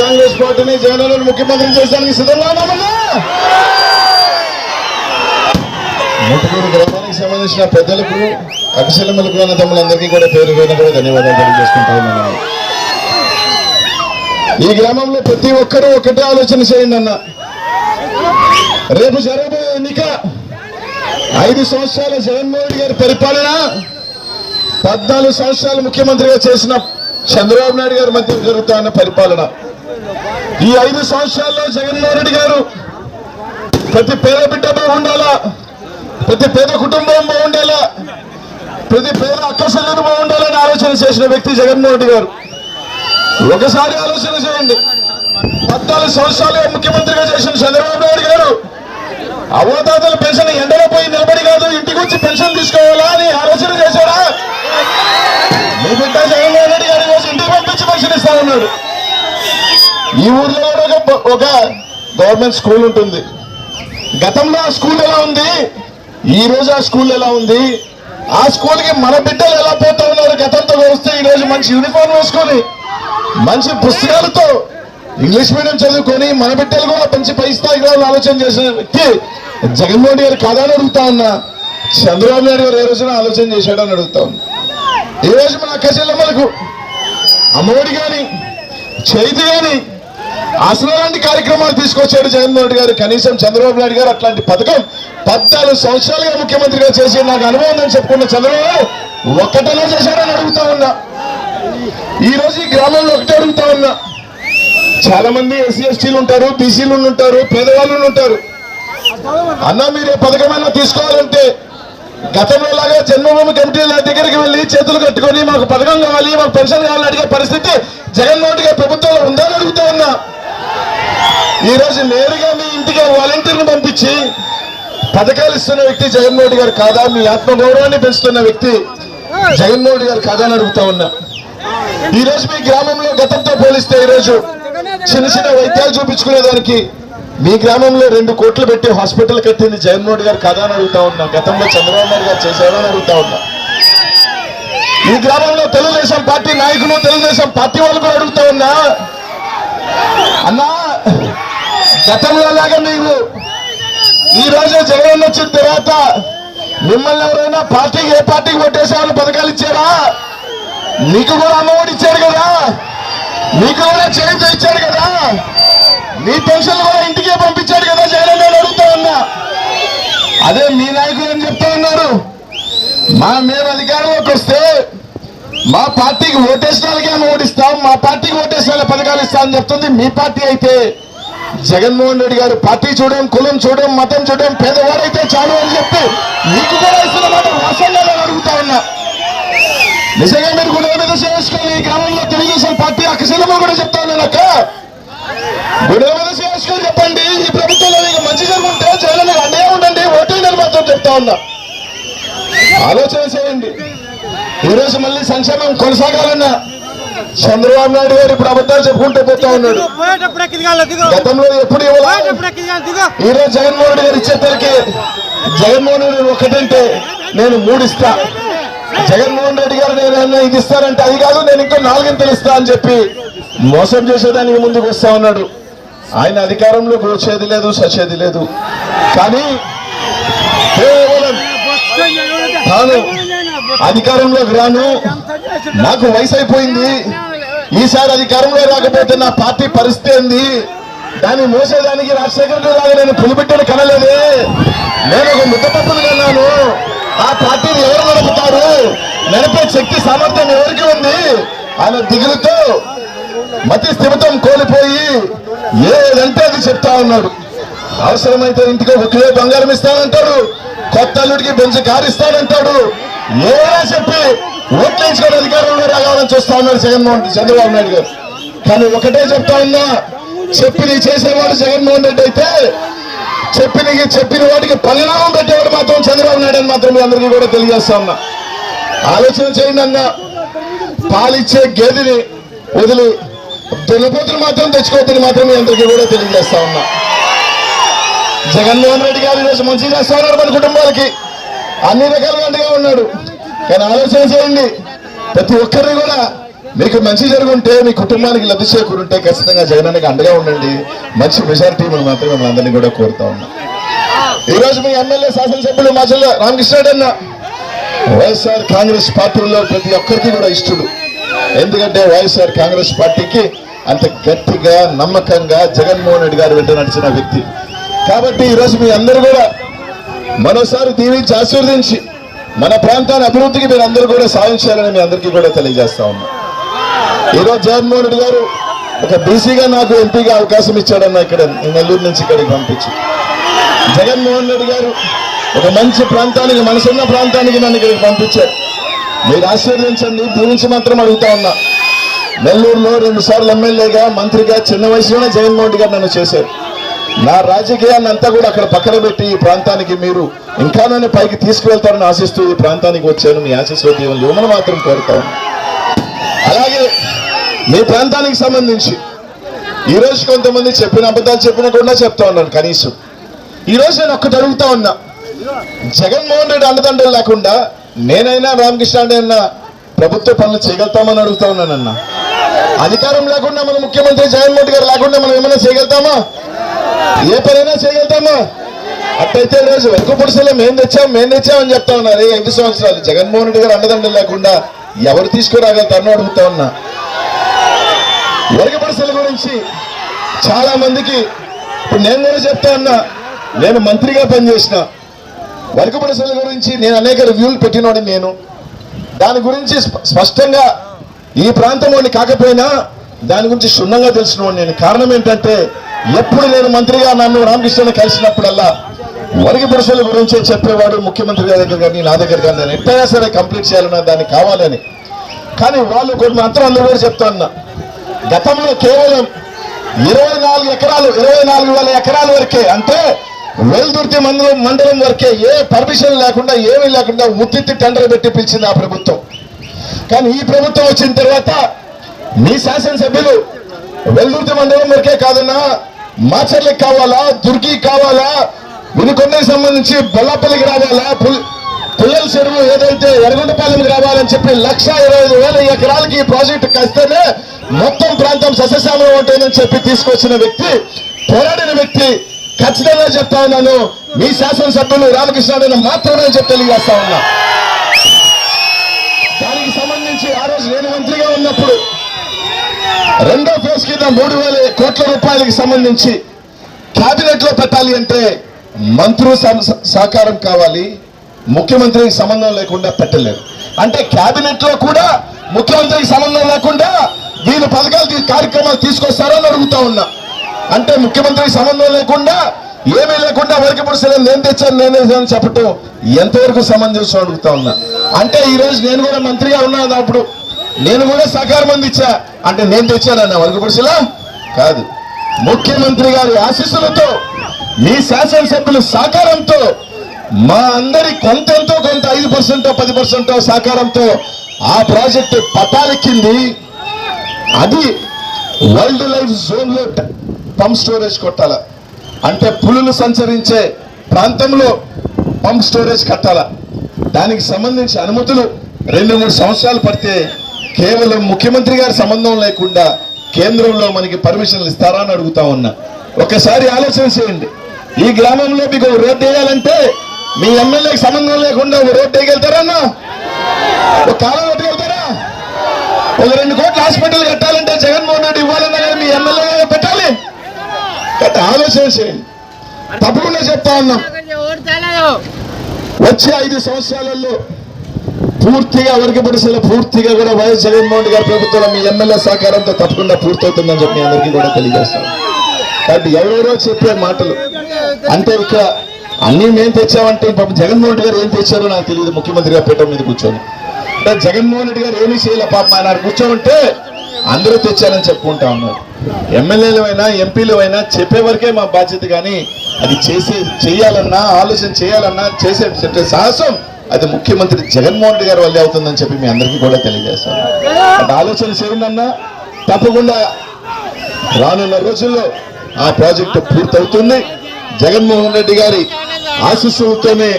కాంగ్రెస్ పార్టీని జగన్ ముఖ్యమంత్రి చేశానికి సిద్ధంగా ఉన్నామన్నా ముట్టుకూరు గ్రామానికి సంబంధించిన పెద్దలకు అక్షలములకు అన్న తమ్ములందరికీ కూడా పేరు పేరున ధన్యవాదాలు తెలియజేసుకుంటా ఉన్నాను. ఈ గ్రామంలో ప్రతి ఒక్కరూ ఒకటే ఆలోచన చేయండి అన్న. రేపు జరగబోయే ఎన్నిక ఐదు సంవత్సరాల జగన్మోహన్ రెడ్డి గారి పరిపాలన పద్నాలుగు సంవత్సరాలు ముఖ్యమంత్రిగా చేసిన చంద్రబాబు నాయుడు గారి మధ్య జరుగుతున్న పరిపాలన. ఈ ఐదు సంవత్సరాల్లో జగన్మోహన్ రెడ్డి గారు ప్రతి పేద బిడ్డ బాగుండాలా? ప్రతి పేద కుటుంబం బాగుండాలా? ప్రతి పేద అక్కసల్లులు బాగుండాలని ఆలోచన చేసిన వ్యక్తి జగన్మోహన్ రెడ్డి గారు. ఒకసారి ఆలోచన చేయండి. పద్నాలుగు సంవత్సరాలుగా ముఖ్యమంత్రిగా చేసిన చంద్రబాబు నాయుడు గారు అవతాతల పెన్షన్ ఎండలో పోయి నిలబడి కాదు ఇంటికి వచ్చి పెన్షన్ తీసుకోవాలా అని ఆలోచన చేశారా? మీ బిడ్డ జగన్మోహన్ రెడ్డి గారి రోజు ఇంటికి పంపించి పెన్షన్ ఇస్తా ఉన్నాడు. ఈ ఊర్లో ఒక గవర్నమెంట్ స్కూల్ ఉంటుంది. గతంలో ఆ స్కూల్ ఎలా ఉంది? ఈ రోజు ఆ స్కూల్ ఎలా ఉంది? ఆ స్కూల్కి మన బిడ్డలు ఎలా పోతా ఉన్నారు? గతంతో వస్తే ఈ రోజు మంచి యూనిఫామ్ వేసుకొని మంచి పుస్తకాలతో ఇంగ్లీష్ మీడియం చదువుకొని మన బిడ్డలు కూడా మంచి పై స్థాయికి ఆలోచన చేసిన వ్యక్తి జగన్మోహన్ గారు కాదని అడుగుతా ఉన్నా. చంద్రబాబు నాయుడు గారు ఏ రోజున ఆలోచన చేశాడని అడుగుతా ఉన్నా. ఈ రోజు మన అక్క చెల్లెమ్మలకు అమ్మఒడి కానీ చేతి కానీ అసలు లాంటి కార్యక్రమాలు తీసుకొచ్చాడు జగన్మోహన్ రెడ్డి గారు. కనీసం చంద్రబాబు నాయుడు గారు అట్లాంటి పథకం పద్నాలుగు సంవత్సరాలుగా ముఖ్యమంత్రిగా చేసి నాకు అనుభవం ఉందని చెప్పుకున్న చంద్రబాబు ఒక్కటనే చేశాడని అడుగుతా ఉన్నా. ఈ రోజు ఈ గ్రామంలో ఒకటే అడుగుతా ఉన్నా. చాలా మంది ఎస్సీ ఎస్టీలు ఉంటారు బీసీలు ఉంటారు పేదవాళ్ళు ఉంటారు. అన్న మీరు ఏ పథకమైనా తీసుకోవాలంటే గతంలో లాగా జన్మభూమి కమిటీల దగ్గరికి వెళ్ళి చేతులు కట్టుకొని మాకు పథకం కావాలి మాకు పెన్షన్ కావాలని అడిగే పరిస్థితి జగన్మోహన్ గారి ప్రభుత్వంలో ఉందని అడుగుతా ఉన్నా. ఈ రోజు నేరుగా మీ ఇంటికి వాలంటీర్ని పంపించి పథకాలు ఇస్తున్న వ్యక్తి జగన్మోహన్ గారు కాదా? మీ ఆత్మగౌరవాన్ని పెంచుతున్న వ్యక్తి జగన్మోహన్ గారు కాదా అని అడుగుతా ఉన్నా. ఈ రోజు మీ గ్రామంలో గతంతో పోలిస్తే ఈ రోజు చిన్న చిన్న వైద్యాలు చూపించుకునేదానికి మీ గ్రామంలో రెండు కోట్లు పెట్టి హాస్పిటల్ కట్టింది జగన్మోహన్ గారు కాదా అని అడుగుతా ఉన్నా. గతంలో చంద్రబాబు నాయుడు గారు చేశారని అని అడుగుతా ఉన్నా. ఈ గ్రామంలో తెలుగుదేశం పార్టీ నాయకులు తెలుగుదేశం పార్టీ వాళ్ళు కూడా అడుగుతా ఉన్నా. అన్నా గతంలో లాగా నీవు. ఈ రోజు జగన్ వచ్చిన తర్వాత మిమ్మల్ని ఎవరైనా పార్టీకి ఏ పార్టీకి కొట్టేసేవాళ్ళు పథకాలు ఇచ్చారా? నీకు కూడా అమ్మఒడి ఇచ్చారు కదా? నీకు కూడా చేతి ఇచ్చాడు కదా? నీ పెన్షన్ కూడా ఇంటికే పంపించాడు కదా? జగన్ నేను అడుగుతా ఉన్నా. అదే మీ నాయకులు ఏం చెప్తా ఉన్నారు? మా మేము అధికారంలోకి వస్తే మా పార్టీకి ఓటేసిన వాళ్ళకే ఏమో ఓడిస్తాం మా పార్టీకి ఓటేసిన వాళ్ళ పథకాలు ఇస్తామని చెప్తుంది. మీ పార్టీ అయితే జగన్మోహన్ రెడ్డి గారు పార్టీ చూడడం కులం చూడడం మతం చూడడం పేదవాడైతే చాలు అని చెప్పి మీకు కూడా ఇస్తున్న మాట వాస్తవంగా అడుగుతా ఉన్నా. నిజంగా మీరు గుడి మీద చేసుకొని ఈ గ్రామంలో తెలుగుదేశం పార్టీ అక్కశలమో కూడా చెప్తా ఉన్నాను అక్క. గుడి మీద చేసుకొని చెప్పండి ఈ ప్రభుత్వంలో మీకు మంచి జరుగుంటే జగన్ మీకు ఉండండి ఓటేయని మాత్రం చెప్తా ఉన్నా. ఆలోచన చేయండి. ఈరోజు మళ్ళీ సంక్షేమం కొనసాగాలన్నా చంద్రబాబు నాయుడు గారు ఇప్పుడు అబద్ధాలు చెప్పుకుంటూ పోతా ఉన్నాడు. గతంలో ఎప్పుడు ఈ రోజు జగన్మోహన్ రెడ్డి గారు ఇచ్చేసరికి జగన్మోహన్ రెడ్డి ఒకటంటే నేను మూడు ఇస్తా జగన్మోహన్ రెడ్డి గారు నేను ఇది ఇస్తానంటే అది కాదు నేను ఇంకో నాలుగింతలు ఇస్తా అని చెప్పి మోసం చేసేదానికి ముందుకు వస్తా ఉన్నాడు. ఆయన అధికారంలో కూర్చేది లేదు సచేది లేదు. కానీ కేవలం తాను అధికారంలోకి రాను. నాకు వయసు అయిపోయింది ఈసారి అధికారంలో రాకపోతే నా పార్టీ పరిస్థితి ఏంది? దాన్ని మోసేదానికి రాజశేఖర్ రెడ్డి లాగా నేను పులిబిడ్డను కనలేదే. నేను ఒక ముద్దపప్పును కన్నాను. ఆ పార్టీని ఎవరు నడుపుతారు? నడిపే శక్తి సామర్థ్యం ఎవరికి ఉంది? ఆయన దిగులుతో మతి స్థిమితం కోల్పోయి ఏదంటే అది చెప్తా ఉన్నాడు. అవసరమైతే ఇంటికి ఒక కిలో బంగారం ఇస్తానంటాడు. కొత్త అల్లుడికి బెంచ్ కారు ఇస్తానంటాడు. ఏదైనా చెప్పి ఓట్లేసుకొని అధికారంలో రావాలని చూస్తా ఉన్నాడు జగన్మోహన్ చంద్రబాబు నాయుడు గారు. కానీ ఒకటే చెప్తా ఉన్నా చెప్పి చేసేవాడు జగన్మోహన్ రెడ్డి అయితే చెప్పిన చెప్పిన వాటికి పరిణామం పెట్టేవాడు మాత్రం చంద్రబాబు నాయుడు అని మాత్రం మీ అందరికీ కూడా తెలియజేస్తా ఉన్నా. ఆలోచన చేయండి అన్న. పాలిచ్చే గేదెని వదిలి దున్నపోతులు మాత్రం తెచ్చుకోవద్దని మాత్రం మీ అందరికీ కూడా తెలియజేస్తా ఉన్నా. జగన్మోహన్ రెడ్డి గారు ఈరోజు మంచి చేస్తా ఉన్నారు మన కుటుంబాలకి. అన్ని రకాలుగా అండగా ఉన్నాడు. కానీ ఆలోచన చేయండి. ప్రతి ఒక్కరిని కూడా మీకు మంచి జరుగుంటే మీ కుటుంబానికి లబ్ధి చేకూరుంటే ఖచ్చితంగా జగనానికి అండగా ఉండండి. మంచి మెజారిటీ మనం మాత్రం మిమ్మల్ని అందరినీ కూడా కోరుతా ఉన్నాం. ఈ రోజు మీ ఎమ్మెల్యే శాసనసభ్యులు మా జిల్లా రామకృష్ణారెడ్డి అన్న. వైఎస్ఆర్ కాంగ్రెస్ పార్టీలో ప్రతి ఒక్కరికి కూడా ఇష్టడు. ఎందుకంటే వైఎస్ఆర్ కాంగ్రెస్ పార్టీకి అంత గట్టిగా నమ్మకంగా జగన్మోహన్ రెడ్డి గారు వెంట నడిచిన వ్యక్తి. కాబట్టి ఈరోజు మీ అందరూ కూడా మరోసారి దీవించి ఆశీర్వదించి మన ప్రాంతాన్ని అభివృద్ధికి మీరు అందరూ కూడా సాయం చేయాలని మీ అందరికీ కూడా తెలియజేస్తా ఉన్నాం. ఈరోజు జగన్మోహన్ రెడ్డి గారు ఒక బీసీగా నాకు ఎంపీగా అవకాశం ఇచ్చాడన్న ఇక్కడ నెల్లూరు నుంచి ఇక్కడికి పంపించి. జగన్మోహన్ రెడ్డి గారు ఒక మంచి ప్రాంతానికి మనసున్న ప్రాంతానికి నన్ను ఇక్కడికి పంపించారు. మీరు ఆశీర్వదించండి దీవించి మాత్రం అడుగుతా ఉన్నా. నెల్లూరులో రెండు సార్లు ఎమ్మెల్యేగా మంత్రిగా చిన్న వయసులోనే జగన్మోహన్ రెడ్డి గారు నన్ను చేశారు. నా రాజకీయాన్ని అంతా కూడా అక్కడ పక్కన పెట్టి ఈ ప్రాంతానికి మీరు ఇంకా నన్ను పైకి తీసుకువెళ్తారని ఆశిస్తూ ఈ ప్రాంతానికి వచ్చాను. మీ ఆశీస్సుల దీవెనలు ఇవ్వమని మాత్రం కోరుతాను. అలాగే మీ ప్రాంతానికి సంబంధించి ఈ రోజు కొంతమంది చెప్పిన అబద్ధాలు చెప్పిన కూడా చెప్తా ఉన్నాను కనీసం. ఈ రోజు నేను ఒక్కటి అడుగుతా ఉన్నా. జగన్మోహన్ రెడ్డి అండదండలు లేకుండా నేనైనా రామకృష్ణ అయినా ప్రభుత్వ పనులు చేయగలుగుతామని అడుగుతా ఉన్నానన్న. అధికారం లేకుండా మన ముఖ్యమంత్రి జగన్మోహన్ గారు లేకుండా మనం ఏమైనా చేయగలుగుతామా? ఏ పనైనా చేయగలుగుతామా? అట్టయితే రోజు వెనుక పురుషులు మేము తెచ్చాం మేం తెచ్చామని చెప్తా ఉన్నారు. ఎన్ని ఐదు సంవత్సరాలు జగన్మోహన్ రెడ్డి గారు అండదండ లేకుండా ఎవరు తీసుకురాగలుగుతారని అడుగుతా ఉన్నా. వర్గపరుసల గురించి చాలా మందికి ఇప్పుడు నేను కూడా చెప్తా ఉన్నా. నేను మంత్రిగా పనిచేసిన. వర్గపరుసల గురించి నేను అనేక రివ్యూలు పెట్టినోడి నేను. దాని గురించి స్పష్టంగా ఈ ప్రాంతంలోని కాకపోయినా దాని గురించి క్షుణ్ణంగా తెలిసినవాడు నేను. కారణం ఏంటంటే ఎప్పుడు నేను మంత్రిగా నన్ను రామకృష్ణ కలిసినప్పుడల్లా వరిగి పురుషుల గురించే చెప్పేవాడు ముఖ్యమంత్రి గారి దగ్గర కానీ నా దగ్గర కానీ నేను ఎట్టయినా సరే కంప్లీట్ చేయాలన్నా దాన్ని కావాలని. కానీ వాళ్ళు కొన్ని మంత్రం అందరూ కూడా చెప్తా ఉన్నా. గతంలో కేవలం ఇరవై నాలుగు ఎకరాలు ఇరవై నాలుగు వేల ఎకరాల వరకే అంటే వెల్దుర్తి మండలం మండలం వరకే ఏ పర్మిషన్ లేకుండా ఏమీ లేకుండా ఉత్తిత్తి టెండర్ పెట్టి పిలిచింది ఆ ప్రభుత్వం. కానీ ఈ ప్రభుత్వం వచ్చిన తర్వాత మీ శాసనసభ్యులు వెల్దుర్తి మండలం వరకే కాదన్నా మాచర్లకు కావాలా? దుర్గి కావాలా? వినుకొండకి సంబంధించి బొల్లాపల్లికి రావాలా? పుల్లల చెరువు ఏదైతే ఎర్రగొండపాలెంకి రావాలని చెప్పి లక్ష ఇరవై వేల ఎకరాలకి ఈ ప్రాజెక్టు కస్తేనే మొత్తం ప్రాంతం సస్యశామలం ఉంటుందని చెప్పి తీసుకొచ్చిన వ్యక్తి పోరాడిన వ్యక్తి ఖచ్చితంగా చెప్తా ఉన్నాను. మీ శాసనసభ్యులు రామకృష్ణారాయణ మాత్రమే చెప్పి తెలియజేస్తా ఉన్నా. దానికి సంబంధించి ఆ రోజు నేను మంత్రిగా ఉన్నప్పుడు రెండో ఫేజ్ కింద మూడు వేల కోట్ల రూపాయలకి సంబంధించి కేబినెట్లో పెట్టాలి అంటే మంత్రుల సహకారం కావాలి. ముఖ్యమంత్రికి సంబంధం లేకుండా పెట్టలేరు అంటే కేబినెట్లో కూడా ముఖ్యమంత్రికి సంబంధం లేకుండా వీళ్ళు పథకాలు కార్యక్రమాలు తీసుకొస్తారని అడుగుతా ఉన్నా. అంటే ముఖ్యమంత్రికి సంబంధం లేకుండా ఏమీ లేకుండా వరకు పురుషులు నేను తెచ్చాను నేను తెచ్చాను చెప్పటం ఎంతవరకు సమంజసం అడుగుతా ఉన్నా. అంటే ఈరోజు నేను కూడా మంత్రిగా ఉన్నాను అప్పుడు నేను కూడా సహకారం అందించా. అంటే నేను తెచ్చానన్న వరకు కాదు. ముఖ్యమంత్రి గారి ఆశీస్సులతో మీ శాసనసభ్యుల సహకారంతో మా అందరి కొంతెంతో కొంత ఐదు పర్సెంటో పది పర్సెంటో సహకారంతో ఆ ప్రాజెక్టు పటాలెక్కింది. అది వైల్డ్ లైఫ్ జోన్లో పంప్ స్టోరేజ్ కొట్టాల. అంటే పులులు సంచరించే ప్రాంతంలో పంప్ స్టోరేజ్ కట్టాల. దానికి సంబంధించి అనుమతులు రెండు మూడు సంవత్సరాలు పడితే కేవలం ముఖ్యమంత్రి గారి సంబంధం లేకుండా కేంద్రంలో మనకి పర్మిషన్లు ఇస్తారా అని అడుగుతా ఉన్నా. ఒకసారి ఆలోచన చేయండి. ఈ గ్రామంలో మీకు రోడ్డు వేయాలంటే మీ ఎమ్మెల్యేకి సంబంధం లేకుండా రోడ్డు వేయగలుగుతారా ఒక కాలం పెట్టగలుగుతారా ఒక రెండు కోట్ల హాస్పిటల్ కట్టాలంటే జగన్మోహన్ రెడ్డి ఇవ్వాలన్నా కానీ మీ ఎమ్మెల్యే పెట్టాలి. ఆలోచన చేయండి. తప్పకుండా చెప్తా ఉన్నాం. వచ్చే ఐదు సంవత్సరాలలో పూర్తిగా వర్గపడిసల పూర్తిగా కూడా వైఎస్ జగన్మోహన్ గారి ప్రభుత్వంలో మీ ఎమ్మెల్యే సహకారంతో తప్పకుండా పూర్తవుతుందని చెప్పి మీ అందరికీ కూడా తెలియజేస్తాను. కాబట్టి ఎవరెవరో చెప్పే మాటలు అంటే ఇక అన్నీ మేము తెచ్చామంటే పాపం జగన్మోహన్ రెడ్డి గారు ఏం తెచ్చారో నాకు తెలియదు ముఖ్యమంత్రిగా పీఠం మీద కూర్చొని. అంటే జగన్మోహన్ రెడ్డి గారు ఏమీ చేయలే పాపం ఆయన కూర్చోమంటే అందరూ తెచ్చారని చెప్పుకుంటా ఉన్నారు. ఎమ్మెల్యేలు అయినా ఎంపీలు అయినా చెప్పే వరకే మా బాధ్యత కానీ అది చేసే చేయాలన్నా ఆలోచన చేయాలన్నా చేసే సాహసం అది ముఖ్యమంత్రి జగన్మోహన్ రెడ్డి గారి వల్లే అవుతుందని చెప్పి మీ అందరికీ కూడా తెలియజేస్తాను. అంటే ఆలోచన చేయండి తప్పకుండా రానున్న రోజుల్లో ఆ ప్రాజెక్టు పూర్తవుతుంది. జగన్మోహన్ రెడ్డి గారి ఆశీస్సులతోనే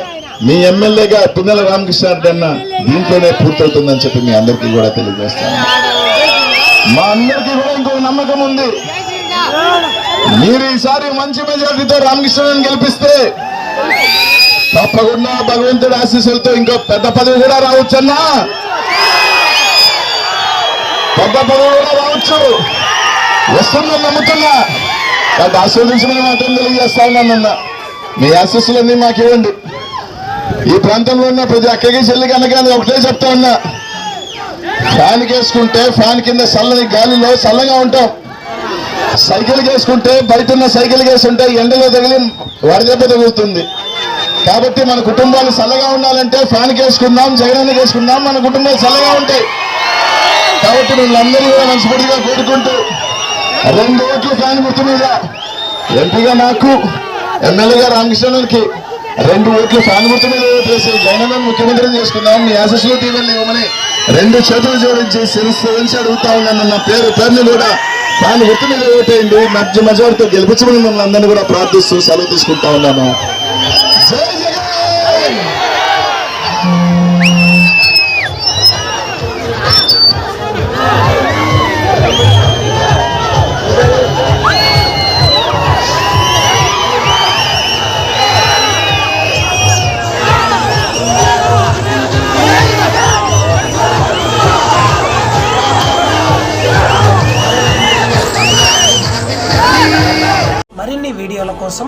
మీ ఎమ్మెల్యేగా పిన్నెల రామకృష్ణారెడ్డి అన్న దీంట్లోనే పూర్తవుతుందని చెప్పి మీ అందరికీ కూడా తెలియజేస్తాను. మా అందరికీ కూడా ఇంకో నమ్మకం ఉంది. మీరు ఈసారి మంచి మెజార్టీతో రామకృష్ణ గెలిపిస్తే తప్పకుండా భగవంతుడి ఆశీస్సులతో ఇంకో పెద్ద పదవి కూడా రావచ్చన్నా పెద్ద పదవి కూడా రావచ్చు. వస్తుందని నమ్ముతున్నా కాబట్టి ఆశీర్వదించమని మాత్రం తెలియజేస్తా ఉన్నానన్న? మీ ఆశీస్సులన్నీ మాకు ఇవ్వండి. ఈ ప్రాంతంలో ఉన్న ప్రతి అక్కకి చెల్లికి అనగానే ఒకటే చెప్తా ఉన్నా. ఫ్యాన్ వేసుకుంటే ఫ్యాన్ కింద చల్లని గాలిలో చల్లగా ఉంటాం. సైకిల్ వేసుకుంటే బయట ఉన్న సైకిల్ కేసుంటే ఎండలో తగిలి వడదెబ్బ తగులుతుంది. కాబట్టి మన కుటుంబాలు చల్లగా ఉండాలంటే ఫ్యాన్ కేసుకుందాం జగనన్న కేసుకుందాం మన కుటుంబాలు చల్లగా ఉంటాయి. కాబట్టి మిమ్మల్ని కూడా మనస్ఫూర్తిగా కోరుకుంటూ రెండు ఓట్లు ఫ్యాన్ గుర్తు మీద ఎంపీగా నాకు ఎమ్మెల్యేగా రామకృష్ణకి రెండు ఓట్లు ఫ్యాన్ గుర్తు మీద చేసి వేసి జగనన్న ముఖ్యమంత్రిని చేసుకుందాం. మీ ఆశస్సులు దీవెనలు ఇవ్వమని రెండు చేతులు జోడించి శిరస్సు వంచి అడుగుతా ఉన్నాను. నా పేరు పేరుని కూడా ఫ్యాన్ గుర్తు మీద ఓటేయండి. మధ్య మెజార్టీతో గెలిపించమని మిమ్మల్ని అందరినీ కూడా ప్రార్థిస్తూ సెలవు తీసుకుంటా ఉన్నాను. మరిన్ని వీడియోల కోసం